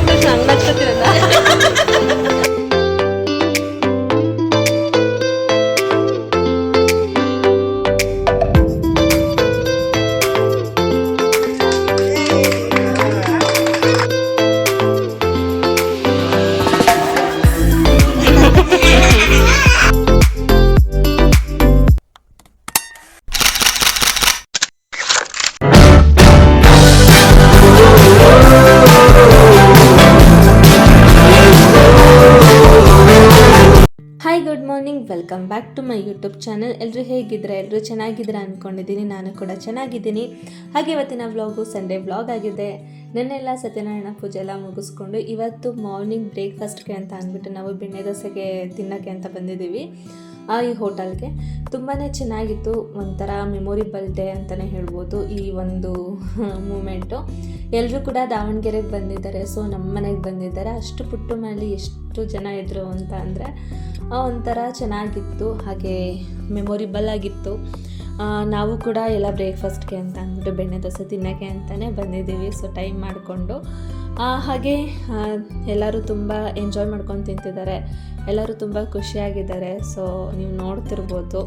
ತಕ್ಷಣ ಹಂಗ್ welcome back to my YouTube channel. ಎಲ್ಲರೂ ಹೇಗಿದ್ದೀರಾ? ಎಲ್ಲರೂ ಚೆನ್ನಾಗಿದ್ದೀರಾ ಅಂದ್ಕೊಂಡಿದ್ದೀನಿ ನಾನು ಕೂಡ ಚೆನ್ನಾಗಿದ್ದೀನಿ. ಹಾಗೆ ಇವತ್ತಿನ ವ್ಲಾಗು ಸಂಡೇ ವ್ಲಾಗ್ ಆಗಿದೆ. ನೆನ್ನೆಲ್ಲ ಸತ್ಯನಾರಾಯಣ ಪೂಜೆ ಎಲ್ಲ ಮುಗಿಸ್ಕೊಂಡು ಇವತ್ತು ಮಾರ್ನಿಂಗ್ ಬ್ರೇಕ್ಫಾಸ್ಟ್ಗೆ ಅಂತ ಅಂದ್ಬಿಟ್ಟು ನಾವು ಬೆಣ್ಣೆ ದೋಸೆಗೆ ತಿನ್ನೋಕ್ಕೆ ಅಂತ ಬಂದಿದ್ದೀವಿ. ಈ ಹೋಟೆಲ್ಗೆ ತುಂಬಾ ಚೆನ್ನಾಗಿತ್ತು, ಒಂಥರ ಮೆಮೊರಿಬಲ್ ಡೇ ಅಂತಲೇ ಹೇಳ್ಬೋದು ಈ ಒಂದು ಮೂಮೆಂಟು ಎಲ್ಲರೂ ಕೂಡ ದಾವಣಗೆರೆಗೆ ಬಂದಿದ್ದಾರೆ ಸೊ ನಮ್ಮ ಮನೆಗೆ ಬಂದಿದ್ದಾರೆ. ಅಷ್ಟು ಪುಟ್ಟು ಮನೇಲಿ ಎಷ್ಟು ಜನ ಇದ್ದರು ಅಂತ ಅಂದರೆ ಒಂಥರ ಚೆನ್ನಾಗಿತ್ತು, ಹಾಗೆ ಮೆಮೊರಿಬಲ್ ಆಗಿತ್ತು. ನಾವು ಕೂಡ ಎಲ್ಲ ಬ್ರೇಕ್ಫಾಸ್ಟ್ಗೆ ಅಂತ ಅಂದ್ಬಿಟ್ಟು ಬೆಣ್ಣೆ ದೋಸೆ ತಿನ್ನೋಕ್ಕೆ ಅಂತಲೇ ಬಂದಿದ್ದೀವಿ ಸೊ ಟೈಮ್ ಮಾಡಿಕೊಂಡು. ಹಾಗೆ ಎಲ್ಲರೂ ತುಂಬ ಎಂಜಾಯ್ ಮಾಡ್ಕೊಂಡು ತಿಂತಿದ್ದಾರೆ. ಎಲ್ಲರೂ ತುಂಬ ಖುಷಿಯಾಗಿದ್ದಾರೆ. ಸೊ ನೀವು ನೋಡ್ತಿರ್ಬೋದು.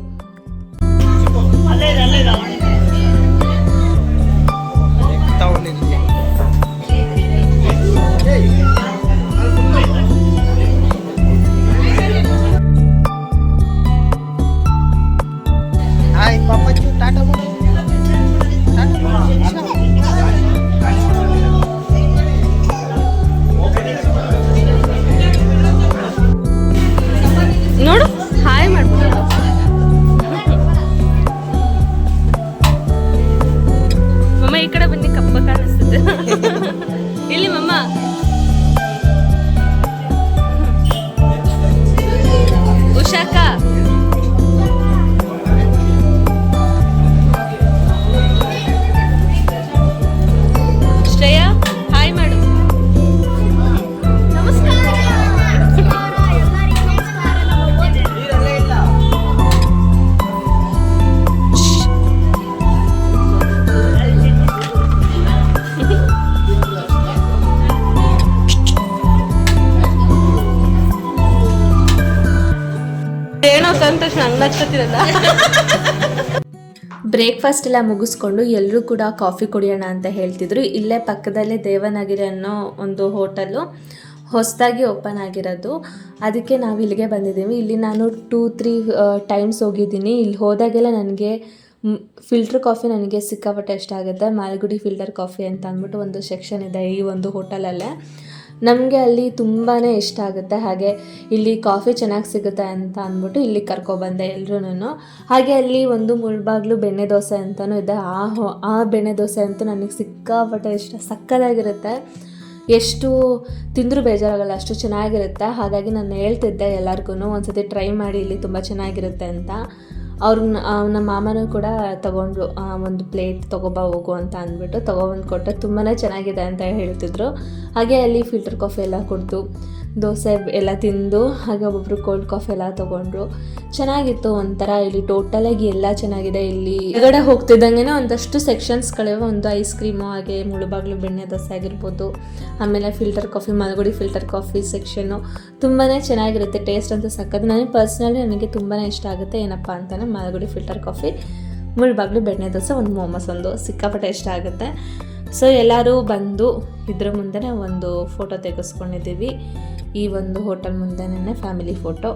ತಕ್ಷಣ ಹಂಗ್ ನಗ್ಸತ್ತಿರಲ್ಲ ಬ್ರೇಕ್ಫಾಸ್ಟ್ ಎಲ್ಲ ಮುಗಿಸ್ಕೊಂಡು ಎಲ್ಲರೂ ಕೂಡ ಕಾಫಿ ಕುಡಿಯೋಣ ಅಂತ ಹೇಳ್ತಿದ್ರು. ಇಲ್ಲೇ ಪಕ್ಕದಲ್ಲೇ ದೇವನಗಿರಿ ಅನ್ನೋ ಒಂದು ಹೋಟೆಲು ಹೊಸದಾಗಿ ಓಪನ್ ಆಗಿರೋದು. ಅದಕ್ಕೆ ನಾವು ಇಲ್ಲಿಗೆ ಬಂದಿದ್ದೀವಿ. ಇಲ್ಲಿ ನಾನು ಟೂ ತ್ರೀ ಟೈಮ್ಸ್ ಹೋಗಿದ್ದೀನಿ. ಇಲ್ಲಿ ಹೋದಾಗೆಲ್ಲ ನನಗೆ ಫಿಲ್ಟರ್ ಕಾಫಿ ನನಗೆ ಸಿಕ್ಕಾಪಟ್ಟೆ ಇಷ್ಟ ಆಗುತ್ತೆ. ಮಾಲ್ಗುಡಿ ಫಿಲ್ಟರ್ ಕಾಫಿ ಅಂತ ಅಂದ್ಬಿಟ್ಟು ಒಂದು ಸೆಕ್ಷನ್ ಇದೆ ಈ ಒಂದು ಹೋಟೆಲಲ್ಲೇ ನಮಗೆ ಅಲ್ಲಿ ತುಂಬಾ ಇಷ್ಟ ಆಗುತ್ತೆ. ಹಾಗೆ ಇಲ್ಲಿ ಕಾಫಿ ಚೆನ್ನಾಗಿ ಸಿಗುತ್ತೆ ಅಂತ ಅಂದ್ಬಿಟ್ಟು ಇಲ್ಲಿ ಕರ್ಕೊಬಂದೆ ಎಲ್ರೂ ಹಾಗೆ ಅಲ್ಲಿ ಒಂದು ಮುಳ್ಬಾಗ್ಲು ಬೆಣ್ಣೆ ದೋಸೆ ಅಂತಲೂ ಇದೆ. ಆ ಆ ಬೆಣ್ಣೆ ದೋಸೆ ಅಂತೂ ನನಗೆ ಸಿಕ್ಕಾಪಟ್ಟೆ ಇಷ್ಟ. ಸಕ್ಕದಾಗಿರುತ್ತೆ. ಎಷ್ಟು ತಿಂದರೂ ಬೇಜಾರಾಗಲ್ಲ, ಅಷ್ಟು ಚೆನ್ನಾಗಿರುತ್ತೆ. ಹಾಗಾಗಿ ನಾನು ಹೇಳ್ತಿದ್ದೆ ಎಲ್ಲರಿಗೂ ಒಂದ್ಸತಿ ಟ್ರೈ ಮಾಡಿ, ಇಲ್ಲಿ ತುಂಬ ಚೆನ್ನಾಗಿರುತ್ತೆ ಅಂತ. ಅವ್ರು ನಮ್ಮ ಮಾಮನೂ ಕೂಡ ತಗೊಂಡ್ರು ಒಂದು ಪ್ಲೇಟ್ ತೊಗೊಬಾ ಹೋಗು ಅಂತ ಅಂದ್ಬಿಟ್ಟು ತೊಗೊಬಂದು ಕೊಟ್ಟೆ ತುಂಬಾ ಚೆನ್ನಾಗಿದೆ ಅಂತ ಹೇಳ್ತಿದ್ರು. ಹಾಗೆ ಅಲ್ಲಿ ಫಿಲ್ಟರ್ ಕಾಫಿ ಎಲ್ಲ ಕುಡಿದು ದೋಸೆ ಎಲ್ಲ ತಿಂದು, ಹಾಗೆ ಒಬ್ಬೊಬ್ರು ಕೋಲ್ಡ್ ಕಾಫಿ ಎಲ್ಲ ತೊಗೊಂಡ್ರು. ಚೆನ್ನಾಗಿತ್ತು ಒಂಥರ, ಇಲ್ಲಿ ಟೋಟಲಾಗಿ ಎಲ್ಲ ಚೆನ್ನಾಗಿದೆ. ಇಲ್ಲಿ ಹೊರಗಡೆ ಹೋಗ್ತಿದ್ದಂಗೆ ಒಂದಷ್ಟು ಸೆಕ್ಷನ್ಸ್ಗಳಿವೆ ಒಂದು ಐಸ್ ಕ್ರೀಮು ಹಾಗೆ ಮುಳುಬಾಗ್ಲು ಬೆಣ್ಣೆ ದೋಸೆ ಆಗಿರ್ಬೋದು. ಆಮೇಲೆ filter coffee Malgudi filter coffee section ತುಂಬಾ ಚೆನ್ನಾಗಿರುತ್ತೆ ಟೇಸ್ಟ್ ಅಂತ ಸಕ್ಕತ್ತು ನನಗೆ ಪರ್ಸ್ನಲಿ ನನಗೆ ತುಂಬಾ ಇಷ್ಟ ಆಗುತ್ತೆ, ಏನಪ್ಪ ಅಂತಾನೆ ಮಲಗುಡಿ ಫಿಲ್ಟರ್ ಕಾಫಿ ಮುಳುಬಾಗ್ಲು ಬೆಣ್ಣೆ ದೋಸೆ, ಒಂದು ಮೋಮೋಸ್ ಒಂದು ಸಿಕ್ಕಾಪಟ್ಟೆ ಇಷ್ಟ ಆಗುತ್ತೆ. ಸೊ ಎಲ್ಲರೂ ಬಂದು ಇದ್ರ ಮುಂದೆ ಒಂದು ಫೋಟೋ ತೆಗೆಸ್ಕೊಂಡಿದ್ದೀವಿ. ಈ ಒಂದು ಹೋಟೆಲ್ ಮುಂದೆನೇ ಫ್ಯಾಮಿಲಿ ಫೋಟೋ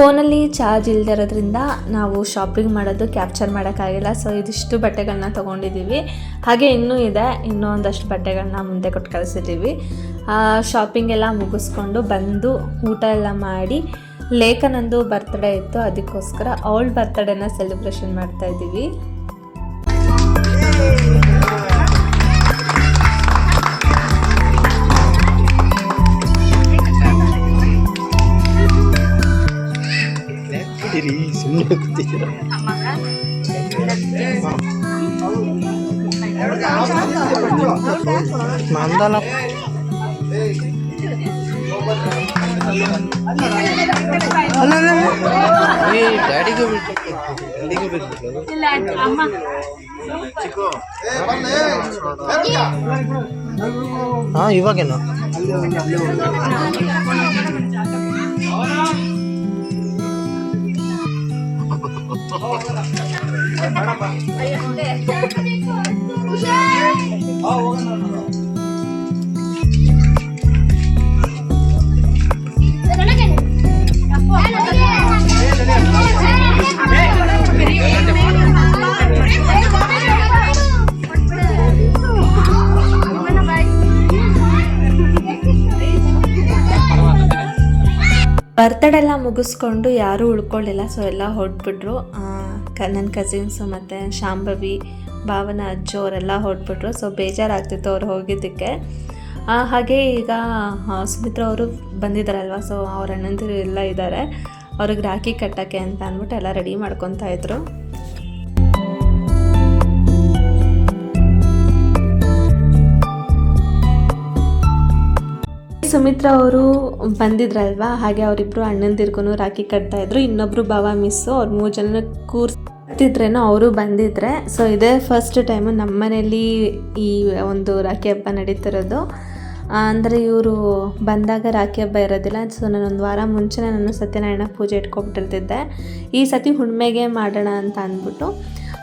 ಫೋನಲ್ಲಿ ಚಾರ್ಜ್ ಇಲ್ದಿರೋದ್ರಿಂದ ನಾವು ಶಾಪಿಂಗ್ ಮಾಡೋದು ಕ್ಯಾಪ್ಚರ್ ಮಾಡೋಕ್ಕಾಗಿಲ್ಲ. ಸೊ, ಇದಿಷ್ಟು ಬಟ್ಟೆಗಳನ್ನ ತೊಗೊಂಡಿದ್ದೀವಿ. ಹಾಗೆ ಇನ್ನೂ ಇದೆ. ಇನ್ನೂ ಒಂದಷ್ಟು ಬಟ್ಟೆಗಳನ್ನ ಮುಂದೆ ಕೊಟ್ಟು ಕಳಿಸಿದ್ದೀವಿ. ಶಾಪಿಂಗ್ ಎಲ್ಲ ಮುಗಿಸ್ಕೊಂಡು ಬಂದು ಊಟ ಎಲ್ಲ ಮಾಡಿ ಲೇಖನಂದು ಬರ್ತ್ಡೇ ಇತ್ತು. ಅದಕ್ಕೋಸ್ಕರ ಅವಳ ಬರ್ತ್ಡೇನ ಸೆಲೆಬ್ರೇಷನ್ ಮಾಡ್ತಾ ಇದ್ದೀವಿ ಇರಿ, ಸುಮ್ನೆ ಸುಮ್ಮನೆ ಕೂತಿದ್ದೀರ ನಂದಲ್ಲ ಏ ಡ್ಯಾಡಿಗೂ ಬಿಡ್ಬೇಕು ಡ್ಯಾಡಿಗೂ ಬಿಡ್ಬೇಕು ಹಾ ಇವಾಗೇನು ಬರ್ತಡೇ ಎಲ್ಲ ಮುಗಿಸ್ಕೊಂಡು ಯಾರೂ ಉಳ್ಕೊಳ್ಳಿಲ್ಲ. ಸೊ ಎಲ್ಲ ಹೊರಟ್ಬಿಟ್ರು. ನನ್ನ ಕಸಿನ್ಸು ಮತ್ತು ಶಾಂಭವಿ, ಭಾವನ, ಅಜ್ಜು ಅವರೆಲ್ಲ ಹೊರಟ್ಬಿಟ್ರು. ಸೊ ಬೇಜಾರಾಗ್ತಿತ್ತು ಅವ್ರು ಹೋಗಿದ್ದಕ್ಕೆ. ಹಾಗೆ ಈಗ ಸುಮಿತ್ರ ಅವರು ಬಂದಿದ್ದಾರಲ್ವ ಸೊ ಅವ್ರ ಅಣ್ಣಂದಿರು ಎಲ್ಲ ಇದ್ದಾರೆ ಅವ್ರಿಗೆ ರಾಖಿ ಕಟ್ಟಕ್ಕೆ ಅಂತ ಅಂದ್ಬಿಟ್ಟು ಎಲ್ಲ ರೆಡಿ ಮಾಡ್ಕೊತಾ ಇದ್ರು. ಸುಮಿತ್ರಾ ಅವರು ಬಂದಿದ್ರಲ್ವಾ? ಹಾಗೆ ಅವರಿಬ್ರು ಅಣ್ಣಂದಿರ್ಗೂ ರಾಖಿ ಕಟ್ತಾ ಇದ್ರು. ಇನ್ನೊಬ್ರು ಭಾವ ಮಿಸ್ಸು ಅವ್ರು ಮೂರು ಜನ ಕೂರ್ತಿದ್ರೇನೋ ಅವರು ಬಂದಿದ್ರೆ. ಸೊ ಇದೇ ಫಸ್ಟ್ ಟೈಮು ನಮ್ಮ ಮನೇಲಿ ಈ ಒಂದು ರಾಖಿ ಹಬ್ಬ ನಡೀತಿರೋದು. ಅಂದರೆ ಇವರು ಬಂದಾಗ ರಾಖಿ ಹಬ್ಬ ಇರೋದಿಲ್ಲ. ಸೊ ನಾನೊಂದು ವಾರ ಮುಂಚೆನೇ ನಾನು ಸತ್ಯನಾರಾಯಣ ಪೂಜೆ ಇಟ್ಕೊಬಿಟ್ಟಿರ್ತಿದ್ದೆ ಈ ಸತಿ ಹುಣ್ಮೆಗೆ ಮಾಡೋಣ ಅಂತ ಅಂದ್ಬಿಟ್ಟು.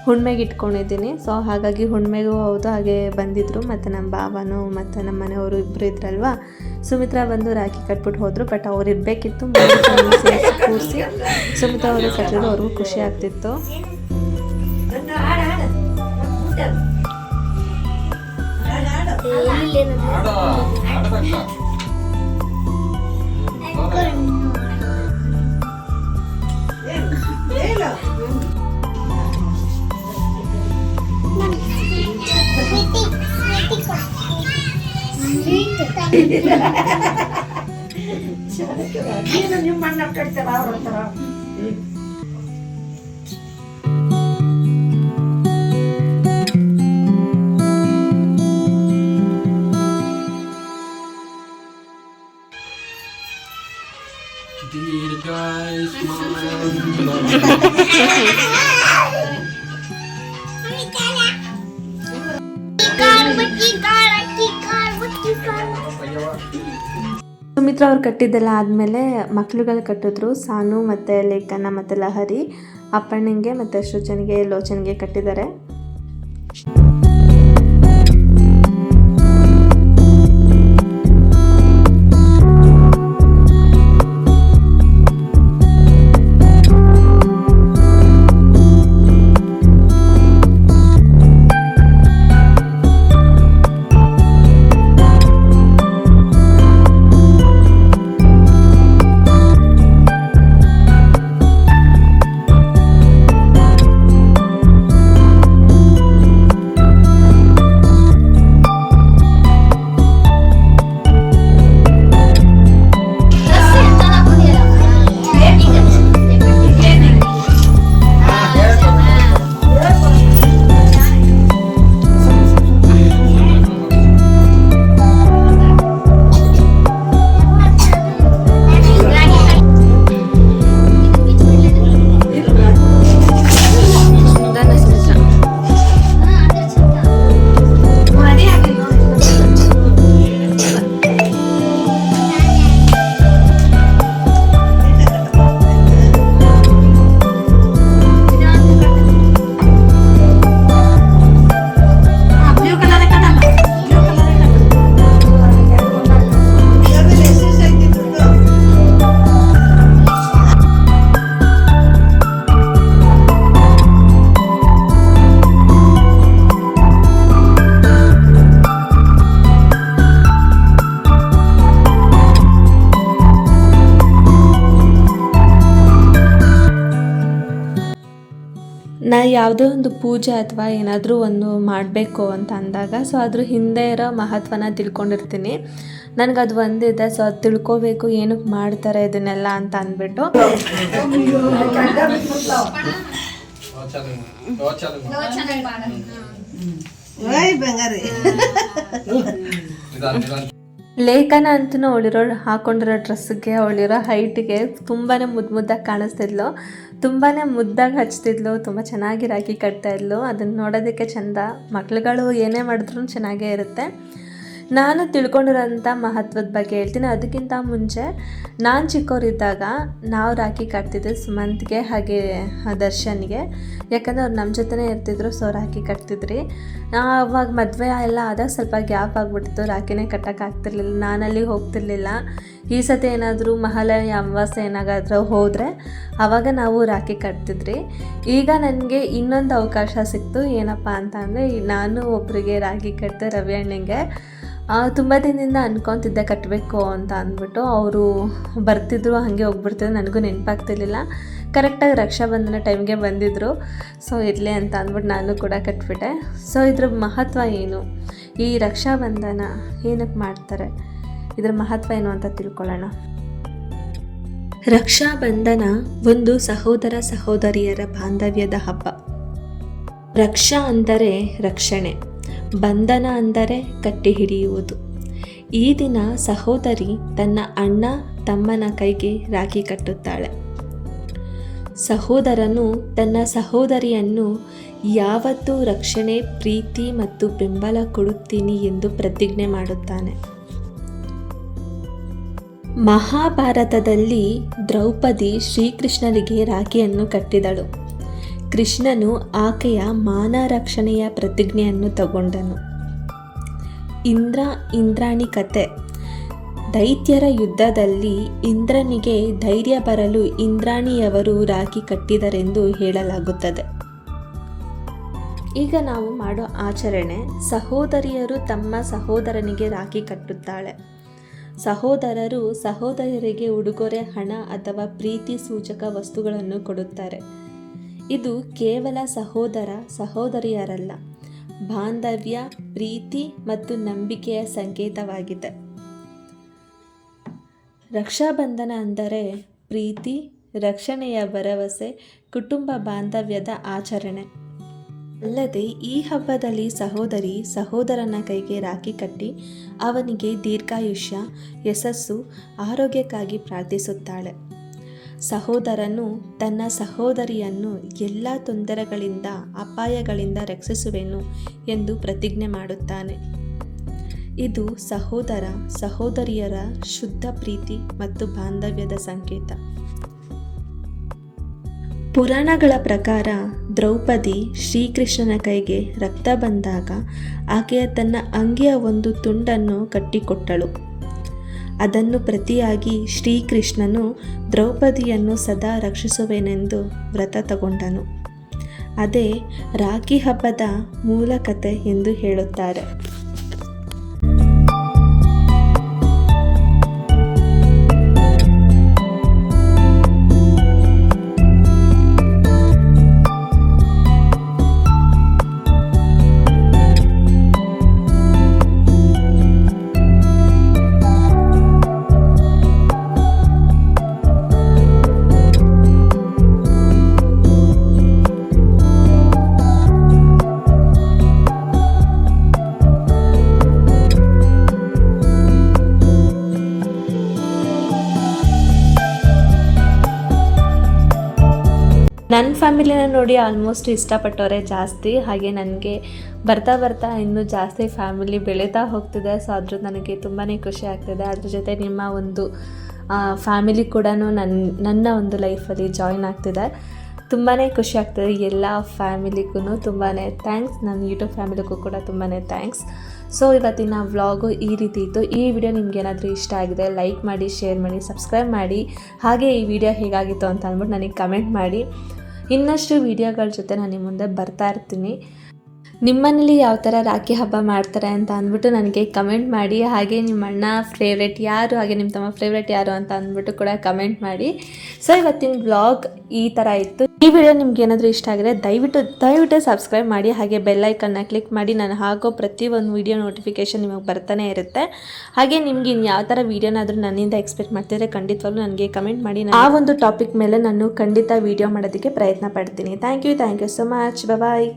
ಹುಣ್ಮೆಗೆ ಇಟ್ಕೊಂಡಿದ್ದೀನಿ. ಸೊ ಹಾಗಾಗಿ ಹುಣ್ಮೆಗೂ ಹೌದು ಹಾಗೆ ಬಂದಿದ್ದರು ಮತ್ತು ನಮ್ಮ ಬಾಬಾನು ಮತ್ತು ನಮ್ಮ ಮನೆಯವರು ಇಬ್ಬರು ಇದ್ರಲ್ವಾ? ಸುಮಿತ್ರಾ ಬಂದು ರಾಖಿ ಕಟ್ಬಿಟ್ಟು ಹೋದರು. ಬಟ್ ಅವ್ರು ಇರಬೇಕಿತ್ತು ಕೂರಿಸಿ ಸುಮಿತ್ರಾ ಅವರು ಕಟ್ಟಿದ್ರು ಅವ್ರಿಗೂ ಖುಷಿ ಆಗ್ತಿತ್ತು. ಸುಮಿತ್ರಾ ಅವ್ರು ಕಟ್ಟಿದ್ದೆಲ್ಲ ಆದಮೇಲೆ ಮಕ್ಳುಗಳು ಕಟ್ಟಿದ್ರು. ಸಾನು ಮತ್ತು ಲೇಖನ ಮತ್ತು ಲಹರಿ ಅಪ್ಪಣ್ಣನಿಗೆ ಮತ್ತು ಸೃಜನ್ಗೆ ಲೋಚನಿಗೆ ಕಟ್ಟಿದ್ದಾರೆ. ಯಾವುದೋ ಒಂದು ಪೂಜೆ ಅಥವಾ ಏನಾದರೂ ಒಂದು ಮಾಡಬೇಕು ಅಂತ ಅಂದಾಗ ಸೊ ಅದ್ರ ಹಿಂದೆ ಇರೋ ಮಹತ್ವನ ತಿಳ್ಕೊಂಡಿರ್ತೀನಿ. ನನಗೆ ಅದು ಒಂದಿದೆ ಸೊ ಅದು ತಿಳ್ಕೊಬೇಕು ಏನಕ್ಕೆ ಮಾಡ್ತಾರೆ ಇದನ್ನೆಲ್ಲ ಅಂತ ಅಂದ್ಬಿಟ್ಟು. ಲೇಖನ ಅಂತೂ ಅವಳಿರೋ ಹಾಕೊಂಡಿರೋ ಡ್ರೆಸ್ಗೆ ಅವಳಿರೋ ಹೈಟ್ಗೆ ತುಂಬಾ ಮುದ್ದು ಮುದ್ದಾಗಿ ಕಾಣಿಸ್ತಿದ್ಲು. ತುಂಬಾ ಮುದ್ದಾಗಿ ಹಚ್ತಿದ್ಲು, ತುಂಬ ಚೆನ್ನಾಗಿ ರಾಗಿ ಕಟ್ತಾ ಇದ್ಲು. ಅದನ್ನು ನೋಡೋದಕ್ಕೆ ಚೆಂದ. ಮಕ್ಳುಗಳು ಏನೇ ಮಾಡಿದ್ರು ಚೆನ್ನಾಗೇ ಇರುತ್ತೆ. ನಾನು ತಿಳ್ಕೊಂಡಿರೋಂಥ ಮಹತ್ವದ ಬಗ್ಗೆ ಹೇಳ್ತೀನಿ. ಅದಕ್ಕಿಂತ ಮುಂಚೆ, ನಾನು ಚಿಕ್ಕವರಿದ್ದಾಗ ನಾವು ರಾಖಿ ಕಟ್ತಿದ್ದೆ ಸುಮಂತ್ಗೆ ಹಾಗೆ ದರ್ಶನ್ಗೆ. ಯಾಕಂದರೆ ಅವ್ರು ನಮ್ಮ ಜೊತೆನೇ ಇರ್ತಿದ್ರು, ಸೊ ರಾಖಿ ಕಟ್ತಿದ್ರಿ. ಅವಾಗ ಮದುವೆ ಎಲ್ಲ ಆದಾಗ ಸ್ವಲ್ಪ ಗ್ಯಾಪ್ ಆಗಿಬಿಡ್ತು. ರಾಖಿನೇ ಕಟ್ಟೋಕ್ಕಾಗ್ತಿರ್ಲಿಲ್ಲ ನಾನು ಅಲ್ಲಿಗೆ ಹೋಗ್ತಿರ್ಲಿಲ್ಲ. ಈ ಸತಿ ಏನಾದರೂ ಮಹಾಲಯ ಅಮಾವಾಸ್ಯೆ ಏನಾಗಾದರೂ ಹೋದರೆ ಆವಾಗ ನಾವು ರಾಖಿ ಕಟ್ತಿದ್ರಿ. ಈಗ ನನಗೆ ಇನ್ನೊಂದು ಅವಕಾಶ ಸಿಕ್ತು. ಏನಪ್ಪ ಅಂತ ಅಂದರೆ ನಾನು ಒಬ್ಬರಿಗೆ ರಾಖಿ ಕಟ್ಟಿದೆ ರವಿ ಅಣ್ಣಂಗೆ. ತುಂಬ ದಿನದಿಂದ ಅನ್ಕೊತಿದ್ದೆ ಕಟ್ಟಬೇಕು ಅಂತ ಅಂದ್ಬಿಟ್ಟು. ಅವರು ಬರ್ತಿದ್ರು, ಹಾಗೆ ಹೋಗ್ಬಿಡ್ತಿದ್ರು. ನನಗೂ ನೆನಪಾಗ್ತಿರ್ಲಿಲ್ಲ. ಕರೆಕ್ಟಾಗಿ ರಕ್ಷಾಬಂಧನ ಟೈಮ್ಗೆ ಬಂದಿದ್ದರು ಸೊ ಇರಲಿ ಅಂತ ಅಂದ್ಬಿಟ್ಟು ನಾನು ಕೂಡ ಕಟ್ಬಿಟ್ಟೆ. ಸೊ ಇದ್ರ ಮಹತ್ವ ಏನು? ಈ ರಕ್ಷಾಬಂಧನ ಏನಕ್ಕೆ ಮಾಡ್ತಾರೆ? ಇದ್ರ ಮಹತ್ವ ಏನು ಅಂತ ತಿಳ್ಕೊಳ್ಳೋಣ. ರಕ್ಷಾಬಂಧನ ಒಂದು ಸಹೋದರ ಸಹೋದರಿಯರ ಬಾಂಧವ್ಯದ ಹಬ್ಬ. ರಕ್ಷಾ ಅಂದರೆ ರಕ್ಷಣೆ, ಬಂಧನ ಅಂದರೆ ಕಟ್ಟಿ ಹಿಡಿಯುವುದು. ಈ ದಿನ ಸಹೋದರಿ ತನ್ನ ಅಣ್ಣ ತಮ್ಮನ ಕೈಗೆ ರಾಖಿ ಕಟ್ಟುತ್ತಾಳೆ. ಸಹೋದರನು ತನ್ನ ಸಹೋದರಿಯನ್ನು ಯಾವತ್ತೂ ರಕ್ಷಣೆ, ಪ್ರೀತಿ ಮತ್ತು ಬೆಂಬಲ ಕೊಡುತ್ತೀನಿ ಎಂದು ಪ್ರತಿಜ್ಞೆ ಮಾಡುತ್ತಾನೆ. ಮಹಾಭಾರತದಲ್ಲಿ ದ್ರೌಪದಿ ಶ್ರೀಕೃಷ್ಣನಿಗೆ ರಾಖಿಯನ್ನು ಕಟ್ಟಿದಳು. ಕೃಷ್ಣನು ಆಕೆಯ ಮಾನ ರಕ್ಷಣೆಯ ಪ್ರತಿಜ್ಞೆಯನ್ನು ತಗೊಂಡನು. ಇಂದ್ರ ಇಂದ್ರಾಣಿ ಕತೆ. ದೈತ್ಯರ ಯುದ್ಧದಲ್ಲಿ ಇಂದ್ರನಿಗೆ ಧೈರ್ಯ ಬರಲು ಇಂದ್ರಾಣಿಯವರು ರಾಖಿ ಕಟ್ಟಿದರೆಂದು ಹೇಳಲಾಗುತ್ತದೆ. ಈಗ ನಾವು ಮಾಡೋ ಆಚರಣೆ, ಸಹೋದರಿಯರು ತಮ್ಮ ಸಹೋದರನಿಗೆ ರಾಖಿ ಕಟ್ಟುತ್ತಾಳೆ. ಸಹೋದರರು ಸಹೋದರರಿಗೆ ಉಡುಗೊರೆ, ಹಣ ಅಥವಾ ಪ್ರೀತಿ ಸೂಚಕ ವಸ್ತುಗಳನ್ನು ಕೊಡುತ್ತಾರೆ. ಇದು ಕೇವಲ ಸಹೋದರ, ಸಹೋದರಿಯರಲ್ಲ, ಬಾಂಧವ್ಯ, ಪ್ರೀತಿ ಮತ್ತು ನಂಬಿಕೆಯ ಸಂಕೇತವಾಗಿದೆ. ರಕ್ಷಾಬಂಧನ ಅಂದರೆ ಪ್ರೀತಿ, ರಕ್ಷಣೆಯ ಭರವಸೆ, ಕುಟುಂಬ ಬಾಂಧವ್ಯದ ಆಚರಣೆ. ಅಲ್ಲದೆ ಈ ಹಬ್ಬದಲ್ಲಿ ಸಹೋದರಿ ಸಹೋದರನ ಕೈಗೆ ರಾಖಿ ಕಟ್ಟಿ ಅವನಿಗೆ ದೀರ್ಘಾಯುಷ್ಯ, ಯಶಸ್ಸು, ಆರೋಗ್ಯಕ್ಕಾಗಿ ಪ್ರಾರ್ಥಿಸುತ್ತಾಳೆ. ಸಹೋದರನು ತನ್ನ ಸಹೋದರಿಯನ್ನು ಎಲ್ಲ ತೊಂದರೆಗಳಿಂದ, ಅಪಾಯಗಳಿಂದ ರಕ್ಷಿಸುವೆನು ಎಂದು ಪ್ರತಿಜ್ಞೆ ಮಾಡುತ್ತಾನೆ. ಇದು ಸಹೋದರ, ಸಹೋದರಿಯರ ಶುದ್ಧ ಪ್ರೀತಿ ಮತ್ತು ಬಾಂಧವ್ಯದ ಸಂಕೇತ. ಪುರಾಣಗಳ ಪ್ರಕಾರ ದ್ರೌಪದಿ ಶ್ರೀಕೃಷ್ಣನ ಕೈಗೆ ರಕ್ತ ಬಂದಾಗ ಆಕೆಯ ತನ್ನ ಅಂಗಿಯ ಒಂದು ತುಂಡನ್ನು ಕಟ್ಟಿಕೊಟ್ಟಳು. ಅದನ್ನು ಪ್ರತಿಯಾಗಿ ಶ್ರೀಕೃಷ್ಣನು ದ್ರೌಪದಿಯನ್ನು ಸದಾ ರಕ್ಷಿಸುವೆನೆಂದು ವ್ರತ ತಗೊಂಡನು. ಅದೇ ರಾಖಿ ಹಬ್ಬದ ಮೂಲ ಕಥೆ ಎಂದು ಹೇಳುತ್ತಾರೆ. ಫ್ಯಾಮಿಲಿನ ನೋಡಿ ಆಲ್ಮೋಸ್ಟ್ ಇಷ್ಟಪಟ್ಟವರೇ ಜಾಸ್ತಿ. ಹಾಗೆ ನನಗೆ ಬರ್ತಾ ಬರ್ತಾ ಇನ್ನೂ ಜಾಸ್ತಿ ಫ್ಯಾಮಿಲಿ ಬೆಳೀತಾ ಹೋಗ್ತಿದೆ. ಸೊ ಅದ್ರ ನನಗೆ ತುಂಬಾ ಖುಷಿ ಆಗ್ತಿದೆ. ಅದ್ರ ಜೊತೆ ನಿಮ್ಮ ಒಂದು ಫ್ಯಾಮಿಲಿ ಕೂಡ ನನ್ನ ನನ್ನ ಒಂದು ಲೈಫಲ್ಲಿ ಜಾಯಿನ್ ಆಗ್ತಿದೆ. ತುಂಬಾ ಖುಷಿ ಆಗ್ತದೆ ಎಲ್ಲ ಫ್ಯಾಮಿಲಿಗೂ ತುಂಬಾ ಥ್ಯಾಂಕ್ಸ್. ನನ್ನ ಯೂಟ್ಯೂಬ್ ಫ್ಯಾಮಿಲಿಗೂ ಕೂಡ ತುಂಬಾ ಥ್ಯಾಂಕ್ಸ್. ಸೊ ಇವತ್ತಿನ ವ್ಲಾಗು ಈ ರೀತಿ ಇತ್ತು. ಈ ವಿಡಿಯೋ ನಿಮ್ಗೆ ಏನಾದರೂ ಇಷ್ಟ ಆಗಿದೆ, ಲೈಕ್ ಮಾಡಿ, ಶೇರ್ ಮಾಡಿ, ಸಬ್ಸ್ಕ್ರೈಬ್ ಮಾಡಿ. ಹಾಗೆ ಈ ವಿಡಿಯೋ ಹೇಗಾಗಿತ್ತು ಅಂತ ಅಂದ್ಬಿಟ್ಟು ನನಗೆ ಕಮೆಂಟ್ ಮಾಡಿ. ಇನ್ನಷ್ಟು ವಿಡಿಯೋಗಳ ಜೊತೆ ನಾನು ನಿಮ್ಮ ಮುಂದೆ ಬರ್ತಾ ಇರ್ತೀನಿ. ನಿಮ್ಮನೇಲಿ ಯಾವ ಥರ ರಾಖಿ ಹಬ್ಬ ಮಾಡ್ತಾರೆ ಅಂತ ಅಂದ್ಬಿಟ್ಟು ನನಗೆ ಕಮೆಂಟ್ ಮಾಡಿ. ಹಾಗೆ ನಿಮ್ಮ ಅಣ್ಣ ಫೇವ್ರೆಟ್ ಯಾರು, ಹಾಗೆ ನಿಮ್ಮ ತಮ್ಮ ಫೇವ್ರೆಟ್ ಯಾರು ಅಂತ ಅಂದ್ಬಿಟ್ಟು ಕೂಡ ಕಮೆಂಟ್ ಮಾಡಿ. ಸೊ ಇವತ್ತಿನ ಬ್ಲಾಗ್ ಈ ಥರ ಇತ್ತು. ಈ ವಿಡಿಯೋ ನಿಮ್ಗೆ ಏನಾದರೂ ಇಷ್ಟ ಆಗಿದೆ ದಯವಿಟ್ಟು ದಯವಿಟ್ಟು ಸಬ್ಸ್ಕ್ರೈಬ್ ಮಾಡಿ, ಹಾಗೆ ಬೆಲ್ಲೈಕನ್ನ ಕ್ಲಿಕ್ ಮಾಡಿ. ನಾನು ಹಾಕೋ ಪ್ರತಿ ಒಂದು ವಿಡಿಯೋ ನೋಟಿಫಿಕೇಶನ್ ನಿಮಗೆ ಬರ್ತಾನೆ ಇರುತ್ತೆ. ಹಾಗೆ ನಿಮ್ಗೆ ಇನ್ನು ಯಾವ ಥರ ವಿಡಿಯೋನಾದರೂ ನನ್ನಿಂದ ಎಕ್ಸ್ಪೆಕ್ಟ್ ಮಾಡ್ತಿದ್ರೆ ಖಂಡಿತವಾಗ್ಲೂ ನನಗೆ ಕಮೆಂಟ್ ಮಾಡಿ. ಆ ಒಂದು ಟಾಪಿಕ್ ಮೇಲೆ ನಾನು ಖಂಡಿತ ವಿಡಿಯೋ ಮಾಡೋದಕ್ಕೆ ಪ್ರಯತ್ನ ಪಡ್ತೀನಿ. Thank you thank you so much bye